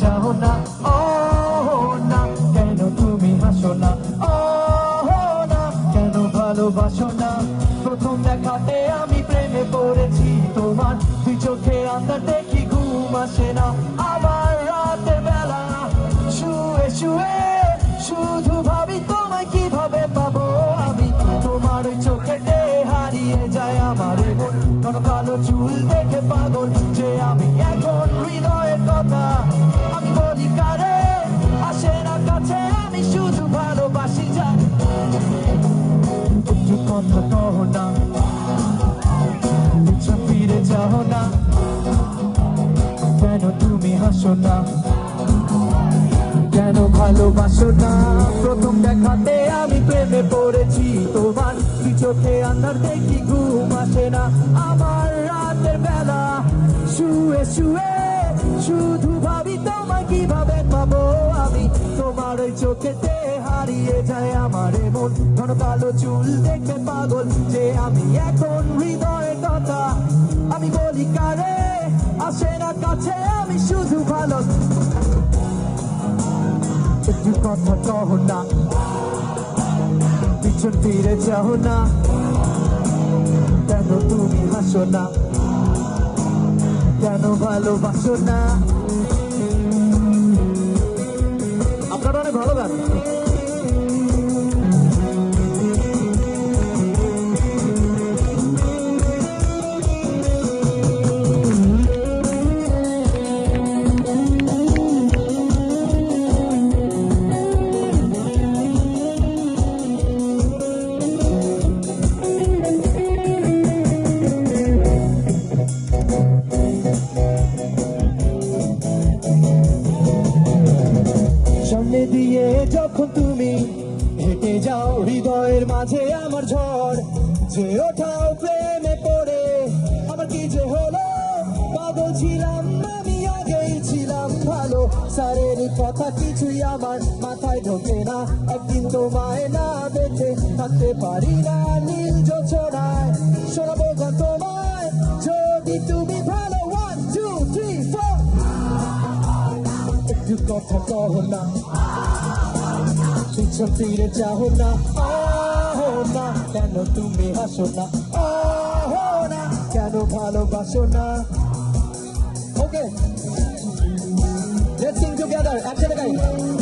চাও না? ও না। কেন তুমি হাসো না? ও না। কেন ভালোবাসো না? প্রথম দেখাতে আমি প্রেমে পড়েছি তোমার। দুই চোখে আন্দার দেখি ঘুম আসে না? চুল দেখে পাগল, যে আমি এখন হৃদয়ের কথা। আমি বলি, কারে? আসে না কাছে, আমি শুধু ভালোবাসি যা। একটু কথা কহ না পিছন ফিরে যাও না। কেন তুমি হাসো না? কেন ভালোবাসো না? প্রথম দেখাতে আমি প্রেমে পড়েছি তোমার চোখে আন্ধার দেখি ঘুম আসে না। আমার রাতের বেলা শুয়ে শুয়ে শুধু ভাবি, তোমায় কীভাবে পাবো আমি? তোমার ওই চোখেতে হারিয়ে যায় আমার মন ঘন কালো চুল দেখে পাগল যে আমি এখন হৃদয়ের কথা। আমি বলি, কারে? আসে না কাছে, আমি শুধু ভালো। একটু কথা কহ না। পিছন ফিরে যাও না। কেন তুমি হাসো না? কেন ভালোবাসো না? সামনে দিয়ে যখন তুমি হেঁটে যাও, হৃদয়ের মাঝে আমার ঝড়, যে ওঠাও প্রেমে পড়ে। আমার কি যে হলো? পাগল ছিলাম, আমি আগেই ছিলাম ভালো। স্যারের কথা কিছুই আমার মাথায় ঢোকে না। একদিন তোমায় না দেখে থাকতে পারি না, নীল একটু কথা কহ না। পিছন ফিরে যাও না। ও না। কেন তুমি হাসো না? ও না। কেন ভালোবাসো না? ওকে Let's sing together. Action guy.